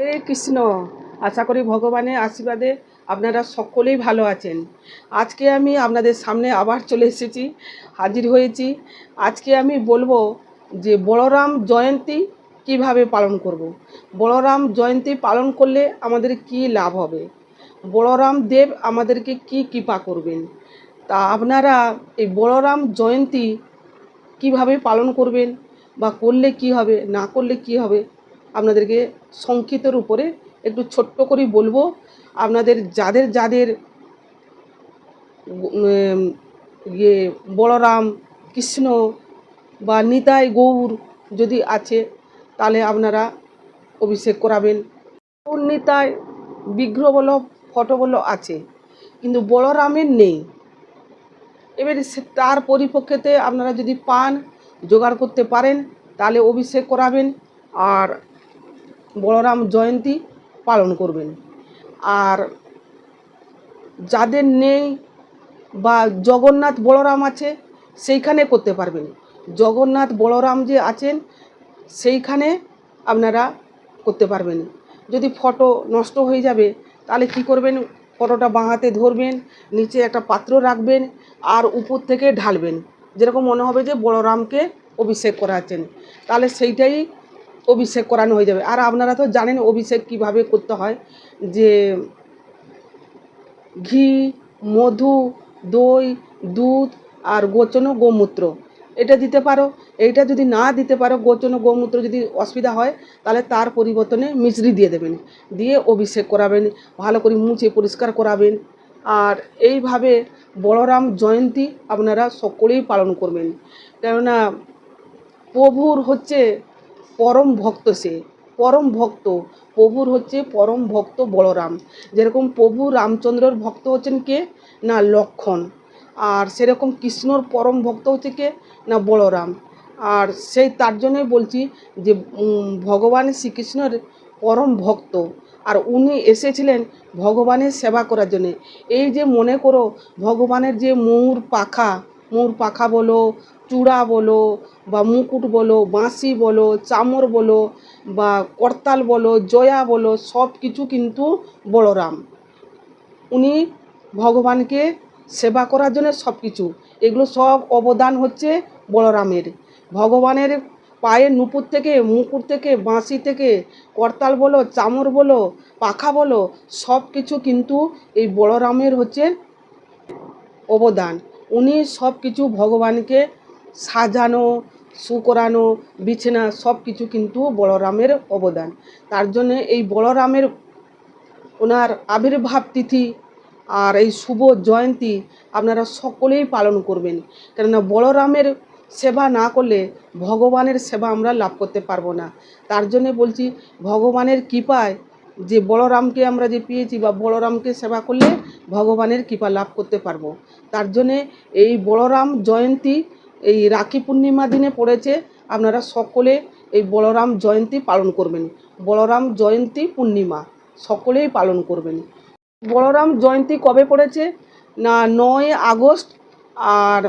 হরে কৃষ্ণ, আশা করি ভগবানের আশীর্বাদে আপনারা সকলেই ভালো আছেন। আজকে আমি আপনাদের সামনে আবার চলে এসেছি, হাজির হয়েছি। আজকে আমি বলব যে বলরাম জয়ন্তী কীভাবে পালন করব। বলরাম জয়ন্তী পালন করলে আমাদের কি লাভ হবে? বলরাম দেব আমাদেরকে কি কৃপা করবেন? তা আপনারা এই বলরাম জয়ন্তী কীভাবে পালন করবেন? বা করলে কি হবে? না করলে কি হবে? আপনাদেরকে সংক্ষিপ্তর উপরে একটু ছোট্ট করে বলব। আপনাদের যাদের যাদের ইয়ে বলরাম, কৃষ্ণ বা নিতাই গৌর যদি আছে, তাহলে আপনারা অভিষেক করাবেন। গৌর, নিতাই বিগ্রহ বলো ফটো বলো আছে, কিন্তু বলরামের নেই। এবার তার পরিপক্ষেতে আপনারা যদি পান, জোগাড় করতে পারেন, তাহলে অভিষেক করাবেন। আর বলরাম জয়ন্তী পালন করবেন। আর যাদের নেই বা জগন্নাথ বলরাম আছে, সেইখানে করতে পারবেন। জগন্নাথ বলরাম যে আছেন, সেইখানে আপনারা করতে পারবেন। যদি ফটো নষ্ট হয়ে যাবে, তাহলে কি করবেন? ফটোটা বাঁ হাতে ধরবেন, নিচে একটা পাত্র রাখবেন, আর উপর থেকে ঢালবেন। যেরকম মনে হবে যে বলরামকে অভিষেক করাচ্ছেন তাহলে সেইটাই অভিষেক করানো হয়ে যাবে। আর আপনারা তো জানেন অভিষেক কীভাবে করতে হয়, যে ঘি, মধু, দই, দুধ আর গোচনো গোমূত্র। এটা দিতে পারো, এইটা যদি না দিতে পারো, গোচনো গোমূত্র যদি অসুবিধা হয়, তাহলে তার পরিবর্তনে মিশ্রি দিয়ে দেবেন। দিয়ে অভিষেক করাবেন, ভালো করে মুছে পরিষ্কার করাবেন। আর এইভাবে বলরাম জয়ন্তী আপনারা সকলেই পালন করবেন। কেননা প্রভুর হচ্ছে পরম ভক্ত সে। পরম ভক্ত, প্রভুর হচ্ছে পরম ভক্ত বলরাম। যেরকম প্রভু রামচন্দ্রর ভক্ত হচ্ছেন কে? না লক্ষণ। আর সেরকম কৃষ্ণর পরম ভক্ত হচ্ছে কে? না বলরাম। আর সেই তার জন্যই বলছি যে ভগবান শ্রীকৃষ্ণের পরম ভক্ত। আর উনি এসেছিলেন ভগবানের সেবা করার জন্যে। এই যে মনে করো, ভগবানের যে ময়ূর পাখা ময়ূর পাখা বলো, চূড়া বলো বা মুকুট বলো, বাঁশি বলো, চামর বলো, বা করতাল বলো, জয়া বলো, সব কিছু কিন্তু বলরাম। উনি ভগবানকে সেবা করার জন্য সব কিছু। এগুলো সব অবদান হচ্ছে বলরামের। ভগবানের পায়ের নুপুর থেকে, মুকুট থেকে, বাঁশি থেকে, করতাল বলো, চামর বলো, পাখা বলো, সব কিছু কিন্তু এই বলরামের হচ্ছে অবদান। উনি সব কিছু ভগবানকে সাজানো শু করানো, বিছানা সব কিছু কিন্তু বলরামের অবদান। তার জন্যে এই বলরামের ওনার আবির্ভাব তিথি আর এই শুভ জয়ন্তী আপনারা সকলেই পালন করবেন। কেননা বলরামের সেবা না করলে ভগবানের সেবা আমরা লাভ করতে পারব না। তার জন্যে বলছি, ভগবানের কৃপায় যে বলরামকে আমরা যে পেয়েছি বা বলরামকে সেবা করলে ভগবানের কৃপা লাভ করতে পারব। তার জন্যে এই বলরাম জয়ন্তী এই রাখি পূর্ণিমা দিনে পড়েছে, আপনারা সকলে এই বলরাম জয়ন্তী পালন করবেন। বলরাম জয়ন্তী পূর্ণিমা, সকলেই পালন করবেন। বলরাম জয়ন্তী কবে পড়েছে? না, নয় আগস্ট আর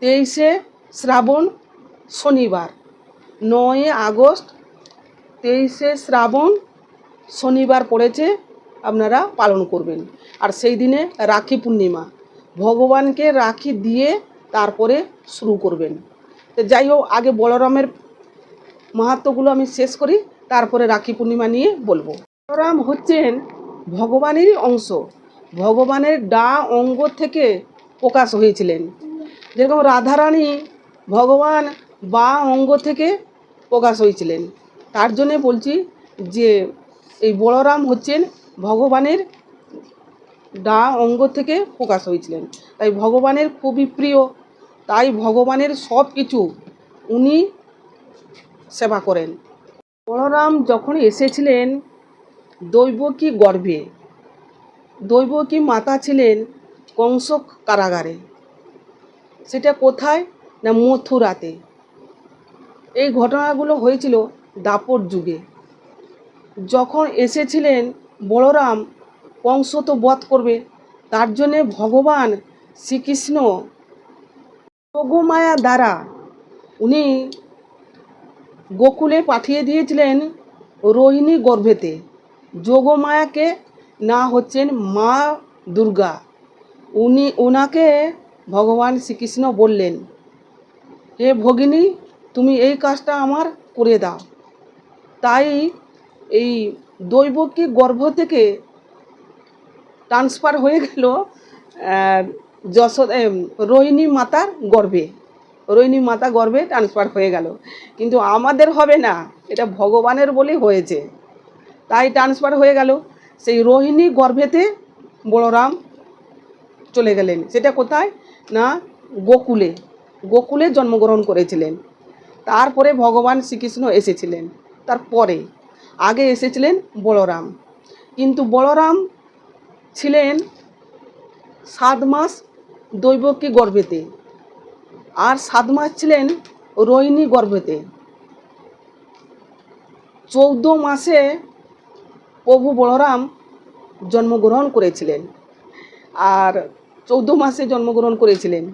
তেইশে শ্রাবণ শনিবার। নয় আগস্ট, তেইশে শ্রাবণ শনিবার পড়েছে, আপনারা পালন করবেন। আর সেই দিনে রাখি পূর্ণিমা। ভগবানকে রাখি দিয়ে তারপরে শুরু করবেন। তো যাই হোক, আগে বলরামের মাহাত্মগুলো আমি শেষ করি, তারপরে রাখি পূর্ণিমা নিয়ে বলব। বলরাম হচ্ছেন ভগবানেরই অংশ। ভগবানের ডা অঙ্গ থেকে প্রকাশ হয়েছিলেন। যেরকম রাধারানী ভগবান বা অঙ্গ থেকে প্রকাশ হয়েছিলেন। তার জন্যে বলছি যে, এই বলরাম হচ্ছেন ভগবানের ডা অঙ্গ থেকে প্রকাশ হয়েছিলেন। তাই ভগবানের খুবই প্রিয় তাই ভগবানের সব কিছু উনি সেবা করেন। বলরাম যখন এসেছিলেন দৈবকী গর্ভে, দৈবকী মাতা ছিলেন কংস কারাগারে। সেটা কোথায় না মথুরাতে? এই ঘটনাগুলো হয়েছিল দাপর যুগে। যখন এসেছিলেন বলরাম, কংস তো বধ করবে, তার জন্যে ভগবান শ্রীকৃষ্ণ যোগমায়া দ্বারা উনি গোকুলে পাঠিয়ে দিয়েছিলেন রোহিণী গর্ভেতে। যোগমায়াকে না হচ্ছেন মা দুর্গা। উনি ওনাকে ভগবান শ্রীকৃষ্ণ বললেন, হে ভগিনী, তুমি এই কাজটা আমার করে দাও। তাই এই দৈবকী গর্ভ থেকে ট্রান্সফার হয়ে গেল যশোদ রোহিণী মাতার গর্ভে। রোহিণী মাতা গর্ভে ট্রান্সফার হয়ে গেল। কিন্তু আমাদের হবে না, এটা ভগবানের বলে হয়েছে। তাই ট্রান্সফার হয়ে গেল। সেই রোহিণী গর্ভেতে বলরাম চলে গেলেন। সেটা কোথায়? না, গোকুলে। গোকুলে জন্মগ্রহণ করেছিলেন। তারপরে ভগবান শ্রীকৃষ্ণ এসেছিলেন। তারপরে আগে এসেছিলেন বলরাম। কিন্তু বলরাম ছিলেন সাত মাস দৈবকী গর্ভেতে আর সাত মাস ছিলেন রোহিণী গর্ভেতে চৌদ্দ মাসে প্রভু বলরাম জন্মগ্রহণ করেছিলেন। আর চৌদ্দ মাসে জন্মগ্রহণ করেছিলেন।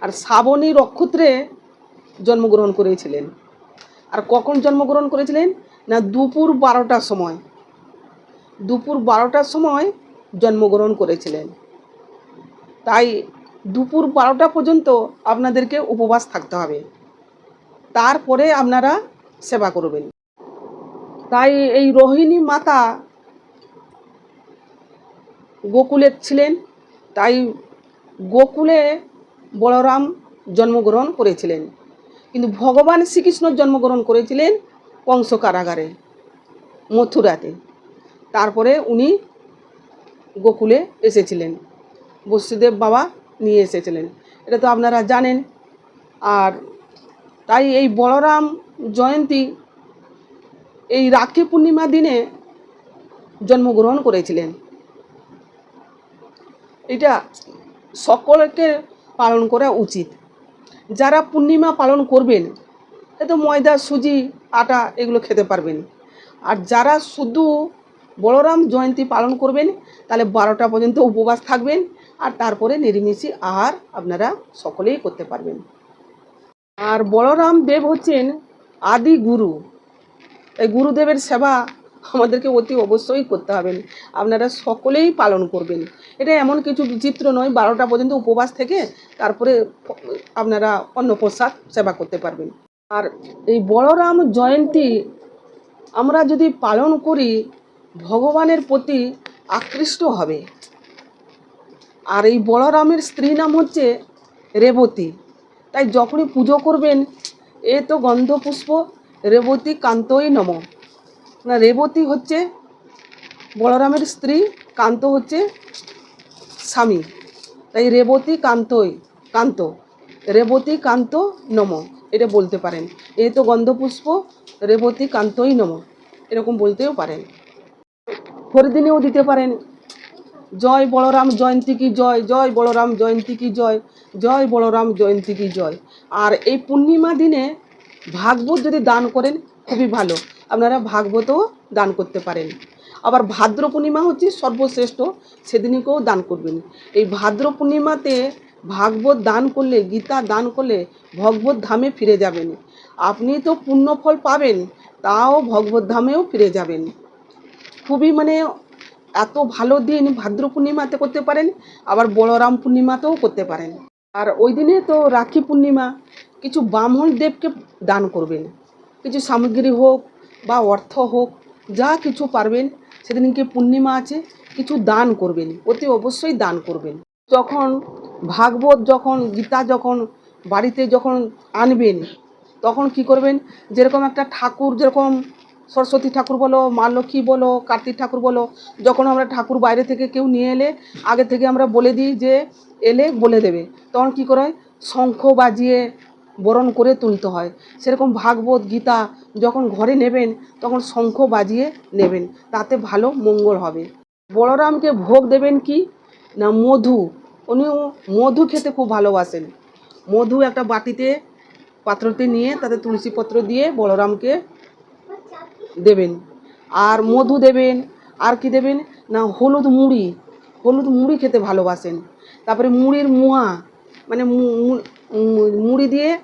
আর শ্রাবণী নক্ষত্রে জন্মগ্রহণ করেছিলেন। আর কখন জন্মগ্রহণ করেছিলেন? না, দুপুর বারোটার সময়। দুপুর বারোটার সময় জন্মগ্রহণ করেছিলেন। তাই দুপুর বারোটা পর্যন্ত আপনাদেরকে উপবাস থাকতে হবে। তারপরে আপনারা সেবা করবেন। তাই এই রোহিণী মাতা গোকুলে ছিলেন, তাই গোকুলে বলরাম জন্মগ্রহণ করেছিলেন। কিন্তু ভগবান শ্রীকৃষ্ণ জন্মগ্রহণ করেছিলেন কংস কারাগারে, মথুরাতে। তারপরে উনি গোকুলে এসেছিলেন। বসুদেব বাবা নিয়ে এসেছিলেন। এটা তো আপনারা জানেন। আর তাই এই বলরাম জয়ন্তী এই রাখি পূর্ণিমা দিনে জন্মগ্রহণ করেছিলেন। এটা সকলকে পালন করা উচিত। যারা পূর্ণিমা পালন করবেন তো ময়দা, সুজি, আটা এগুলো খেতে পারবেন। আর যারা শুধু বলরাম জয়ন্তী পালন করবেন, তাহলে বারোটা পর্যন্ত উপবাস থাকবেন। আর তারপরে নিরামিষি আহার আপনারা সকলেই করতে পারবেন। আর বলরাম দেব হচ্ছেন আদি গুরু। এই গুরুদেবের সেবা আমাদেরকে অতি অবশ্যই করতে হবেন আপনারা সকলেই পালন করবেন। এটা এমন কিছু বিচিত্র নয়, বারোটা পর্যন্ত উপবাস থেকে তারপরে আপনারা অন্য প্রসাদ সেবা করতে পারবেন। আর এই বলরাম জয়ন্তী আমরা যদি পালন করি, ভগবানের প্রতি আকৃষ্ট হবে। আর এই বলরামের স্ত্রী নাম হচ্ছে রেবতী। তাই যখনই পুজো করবেন, এ তো গন্ধপুষ্প, রেবতী কান্তই নম। না, রেবতী হচ্ছে বলরামের স্ত্রী, কান্ত হচ্ছে স্বামী। তাই রেবতী কান্তই, কান্ত, রেবতী কান্ত নম, এটা বলতে পারেন। এ তো গন্ধপুষ্প, রেবতী কান্তই নম, এরকম বলতেও পারেন। হরিদিনেও দিতে পারেন। জয় বলরাম জয়ন্তী কি জয়? জয় বলরাম জয়ন্তী কি জয়? জয় বলরাম জয়ন্তী কি জয়? আর এই পূর্ণিমা দিনে ভাগবত যদি দান করেন, খুবই ভালো। আপনারা ভাগবতও দান করতে পারেন। আবার ভাদ্র পূর্ণিমা হচ্ছে সর্বশ্রেষ্ঠ, সেদিনকেও দান করবেন। এই ভাদ্র পূর্ণিমাতে ভাগবত দান করলে, গীতা দান করলে ভগবত ধামে ফিরে যাবেন। আপনি তো পুণ্যফল পাবেন, তাও ভগবত ধামেও ফিরে যাবেন। খুবই মানে এত ভালো দিন ভাদ্র পূর্ণিমাতে করতে পারেন, আবার বলরাম পূর্ণিমাতেও করতে পারেন। আর ওই দিনে তো রাখি পূর্ণিমা, কিছু ব্রাহ্মণ দেবকে দান করবেন। কিছু সামগ্রী হোক বা অর্থ হোক, যা কিছু পারবেন, সেদিনকে পূর্ণিমা আছে, কিছু দান করবেন, অতি অবশ্যই দান করবেন। যখন ভাগবত যখন, গীতা যখন বাড়িতে যখন আনবেন, তখন কি করবেন? যেরকম একটা ঠাকুর, যেরকম সরস্বতী ঠাকুর বলো, মা লক্ষ্মী বলো, কার্তিক ঠাকুর বলো, যখন আমরা ঠাকুর বাইরে থেকে কেউ নিয়ে এলে, আগে থেকে আমরা বলে দিই যে এলে বলে দেবে। তখন কি করে শঙ্খ বাজিয়ে বরণ করে তুলতে হয়। সেরকম ভাগবত গীতা যখন ঘরে নেবেন, তখন শঙ্খ বাজিয়ে নেবেন। তাতে ভালো মঙ্গল হবে। বলরামকে ভোগ দেবেন কি? না, মধু। উনি মধু খেতে খুব ভালোবাসেন। মধু একটা বাটিতে, পাত্রতে নিয়ে তাতে তুলসী পত্র দিয়ে বলরামকে দেবেন। আর মধু দেবেন, আর কি দেবেন? না, হলুদ মুড়ি। হলুদ মুড়ি খেতে ভালোবাসেন। তারপরে মুড়ির মুয়া মানে মুড়ি দিয়ে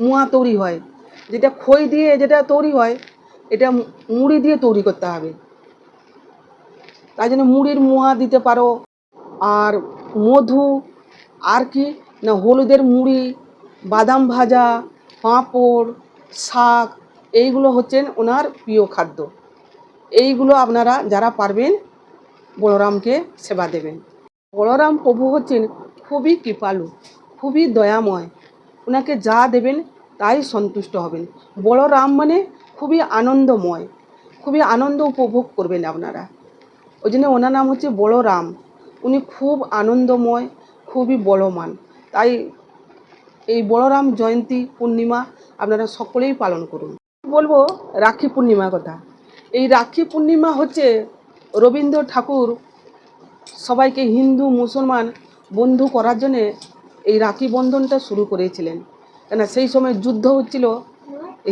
মুয়া তৈরি হয়। যেটা খই দিয়ে যেটা তৈরি হয়, এটা মুড়ি দিয়ে তৈরি করতে হবে। তাই জন্য মুড়ির মোয়া দিতে পারো। আর মধু, আর কি? না, হলুদের মুড়ি, বাদাম ভাজা, পাঁপড়, শাক এইগুলো হচ্ছেন ওনার প্রিয় খাদ্য। এইগুলো আপনারা যারা পারবেন, বলরামকে সেবা দেবেন। বলরাম প্রভু হচ্ছেন খুবই কৃপালু, খুবই দয়াময়। ওনাকে যা দেবেন তাই সন্তুষ্ট হবেন। বলরাম মানে খুবই আনন্দময়, খুবই আনন্দ উপভোগ করবেন আপনারা। ওই জন্য ওনার নাম হচ্ছে বলরাম। উনি খুব আনন্দময়, খুবই বলমান তাই এই বলরাম জয়ন্তী পূর্ণিমা আপনারা সকলেই পালন করুন। বলব রাখি পূর্ণিমার কথা। এই রাখি পূর্ণিমা হচ্ছে রবীন্দ্র ঠাকুর সবাইকে হিন্দু, মুসলমান বন্ধু করার জন্যে এই রাখি বন্ধনটা শুরু করেছিলেন। কেন সেই সময় যুদ্ধ হচ্ছিল,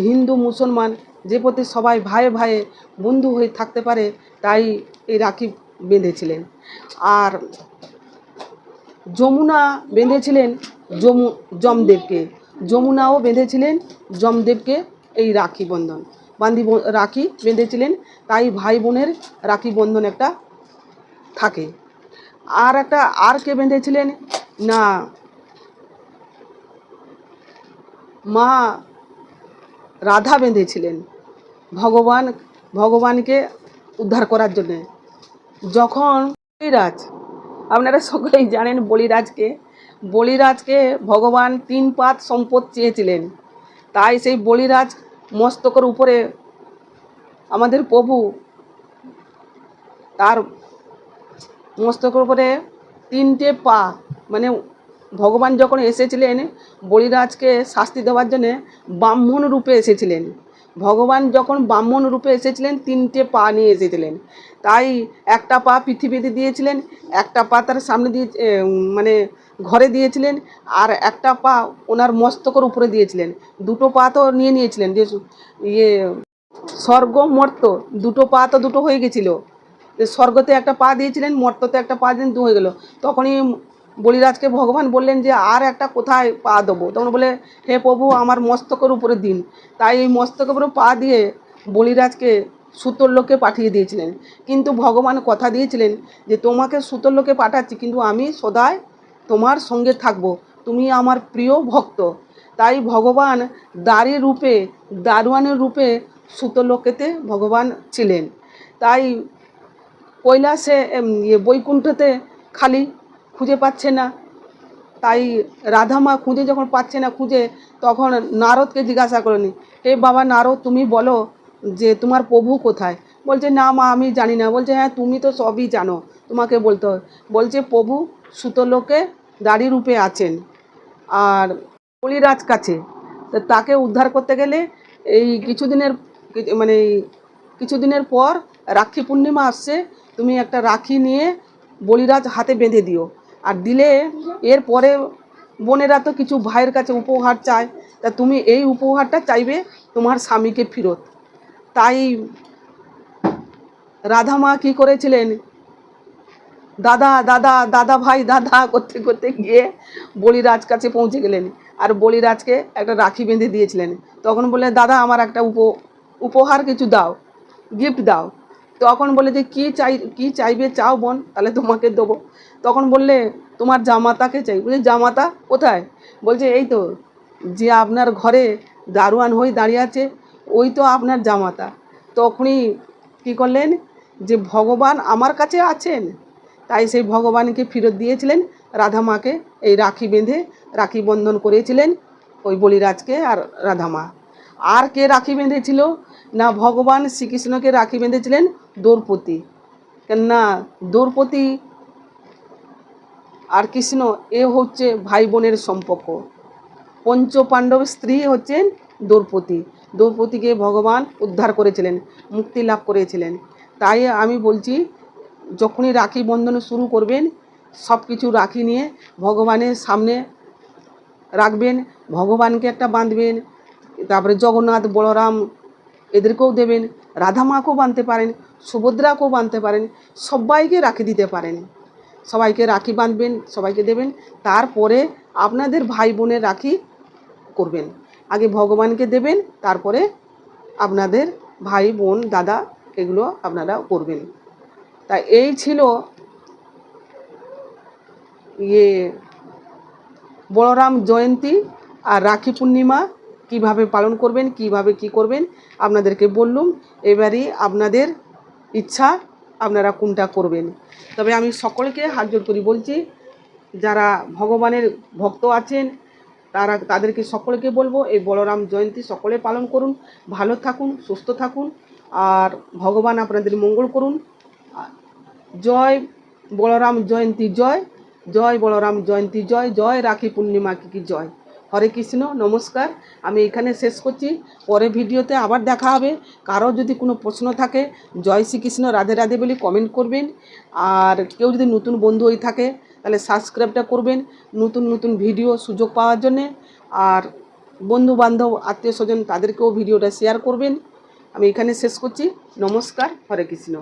হিন্দু, মুসলমান যে প্রতি সবাই ভাইয়ে ভাইয়ে বন্ধু হয়ে থাকতে পারে তাই এই রাখি বেঁধেছিলেন। আর যমুনা বেঁধেছিলেন যমু যমদেবকে। যমুনাও বেঁধেছিলেন, যমদেবকে এই রাখি বন্ধন। বান্ধি রাখি বেঁধেছিলেন, তাই ভাই বোনের রাখি বন্ধন একটা থাকে। আর একটা, আর কে বেঁধেছিলেন? না। মা রাধা বেঁধেছিলেন ভগবান, ভগবানকে উদ্ধার করার জন্যে। যখন বলিরাজ, আপনারা সকলেই জানেন বলিরাজকে বলিরাজকে ভগবান তিন পাত সম্পদ চেয়েছিলেন। তাই সেই বলিরাজ মস্তকর উপরে আমাদের প্রভু তার মস্তকর উপরে তিনটে পা মানে ভগবান যখন এসেছিলেন, বলিরাজকে শাস্তি দেওয়ার জন্যে ব্রাহ্মণ রূপে এসেছিলেন। ভগবান যখন ব্রাহ্মণ রূপে এসেছিলেন, তিনটে পা নিয়ে এসেছিলেন। তাই একটা পা পৃথিবীতে দিয়েছিলেন, একটা পা তার সামনে দিয়ে মানে ঘরে দিয়েছিলেন, আর একটা পা ওনার মস্তকের উপরে দিয়েছিলেন। দুটো পা তো নিয়ে নিয়েছিলেন, যে ইয়ে স্বর্গ, মর্ত, দুটো পা তো দুটো হয়ে গেছিল। স্বর্গতে একটা পা দিয়েছিলেন, মর্ততে একটা পা দিন দু হয়ে গেল। তখনই বলিরাজকে ভগবান বললেন যে, আর একটা কোথায় পা দেবো? তখন বলে, হে প্রভু, আমার মস্তকের উপরে দিন। তাই এই মস্তকের উপরে পা দিয়ে বলিরাজকে সুতোর লোকে পাঠিয়ে দিয়েছিলেন। কিন্তু ভগবান কথা দিয়েছিলেন যে, তোমাকে সুতোর লোকে পাঠাচ্ছি, কিন্তু আমি সদায় তোমার সঙ্গে থাকব। তুমি আমার প্রিয় ভক্ত। তাই ভগবান দাড়ি রূপে, দারোয়ানের রূপে সুতোলোকেতে ভগবান ছিলেন। তাই কৈলাসে ইয়ে বৈকুণ্ঠতে খালি খুঁজে পাচ্ছে না। তাই রাধামা খুঁজে যখন পাচ্ছে না খুঁজে, তখন নারদকে জিজ্ঞাসা করেনি হে বাবা নারদ, তুমি বলো যে তোমার প্রভু কোথায়? বলছে, না মা, আমি জানি না। বলছে হ্যাঁ তুমি তো সবই জানো, তোমাকে বলতে হয়। বলছে, প্রভু সুতলোকে দাড়ি রূপে আছেন আর বলিরাজ কাছে। তাকে উদ্ধার করতে গেলে এই কিছুদিনের মানে কিছুদিনের পর রাখি পূর্ণিমা আসছে, তুমি একটা রাখি নিয়ে বলিরাজ হাতে বেঁধে দিও। আর দিলে এর পরে বোনেরা তো কিছু ভাইয়ের কাছে উপহার চায়। তা তুমি এই উপহারটা চাইবে তোমার স্বামীকে ফেরত। তাই রাধামা কী করেছিলেন? দাদা দাদা দাদা ভাই, দাদা করতে করতে গিয়ে বলিরাজ কাছে পৌঁছে গেলেন আর বলিরাজকে একটা রাখি বেঁধে দিয়েছিলেন। তখন বললেন, দাদা, আমার একটা উপ, উপহার কিছু দাও গিফট দাও। তখন বলে যে, কী চাই, কী চাইবে চাও বোন, তাহলে তোমাকে দেবো। তখন বললে, তোমার জামাতাকে চাই। বলছে, জামাতা কোথায়? বলছে, এই তো, যে আপনার ঘরে দারোয়ান হয়ে দাঁড়িয়ে আছে, ওই তো আপনার জামাতা। তখনই কী করলেন যে, ভগবান আমার কাছে আছেন। তাই সেই ভগবানকে ফেরত দিয়েছিলেন রাধা মাকে এই রাখি বেঁধে, রাখি বন্ধন করেছিলেন ওই বলিরাজকে আর রাধামা। আর কে রাখি বেঁধেছিল? না, ভগবান শ্রীকৃষ্ণকে রাখি বেঁধেছিলেন দ্রৌপদী কেননা দ্রৌপদী আর কৃষ্ণ, এ হচ্ছে ভাই বোনের সম্পর্ক। পঞ্চ পাণ্ডব স্ত্রী হচ্ছেন দ্রৌপদী দ্রৌপদীকে ভগবান উদ্ধার করেছিলেন, মুক্তি লাভ করেছিলেন। তাই আমি বলছি, যখনই রাখি বন্ধন শুরু করবেন সব কিছু রাখি নিয়ে ভগবানের সামনে রাখবেন, ভগবানকে একটা বাঁধবেন, তারপরে জগন্নাথ, বলরাম এদেরকেও দেবেন। রাধা মাকেও বাঁধতে পারেন, সুভদ্রাকেও বাঁধতে পারেন, সবাইকে রাখি দিতে পারেন। সবাইকে রাখি বাঁধবেন, সবাইকে দেবেন, তারপরে আপনাদের ভাই বোনের রাখি করবেন। আগে ভগবানকে দেবেন, তারপরে আপনাদের ভাই বোন, দাদা, এগুলো আপনারা করবেন। তা এই ছিল ইয়ে বলরাম জয়ন্তী আর রাখি পূর্ণিমা। কীভাবে পালন করবেন, কীভাবে কি করবেন, আপনাদেরকে বললুম। এবারই আপনাদের ইচ্ছা, আপনারা কোনটা করবেন। তবে আমি সকলকে হাত জোর করি বলছি, যারা ভগবানের ভক্ত আছেন, তারা, তাদেরকে সকলকে বলব, এই বলরাম জয়ন্তী সকলে পালন করুন, ভালো থাকুন, সুস্থ থাকুন, আর ভগবান আপনাদের মঙ্গল করুন। জয় বলরাম জয়ন্তী জয় জয় বলরাম জয়ন্তী জয় জয় রাখি পূর্ণিমা কি কি জয়। হরে কৃষ্ণ, নমস্কার। আমি এখানে শেষ করছি। পরে ভিডিওতে আবার দেখা হবে। কারও যদি কোনো প্রশ্ন থাকে, জয় শ্রীকৃষ্ণ, রাধে রাধে বলে কমেন্ট করবেন। আর কেউ যদি নতুন বন্ধু হয়ে থাকে, তাহলে সাবস্ক্রাইবটা করবেন নতুন নতুন ভিডিও সুযোগ পাওয়ার জন্যে। আর বন্ধু বান্ধব আত্মীয় স্বজন, তাদেরকেও ভিডিওটা শেয়ার করবেন। আমি এখানে শেষ করছি। নমস্কার, হরে কৃষ্ণ।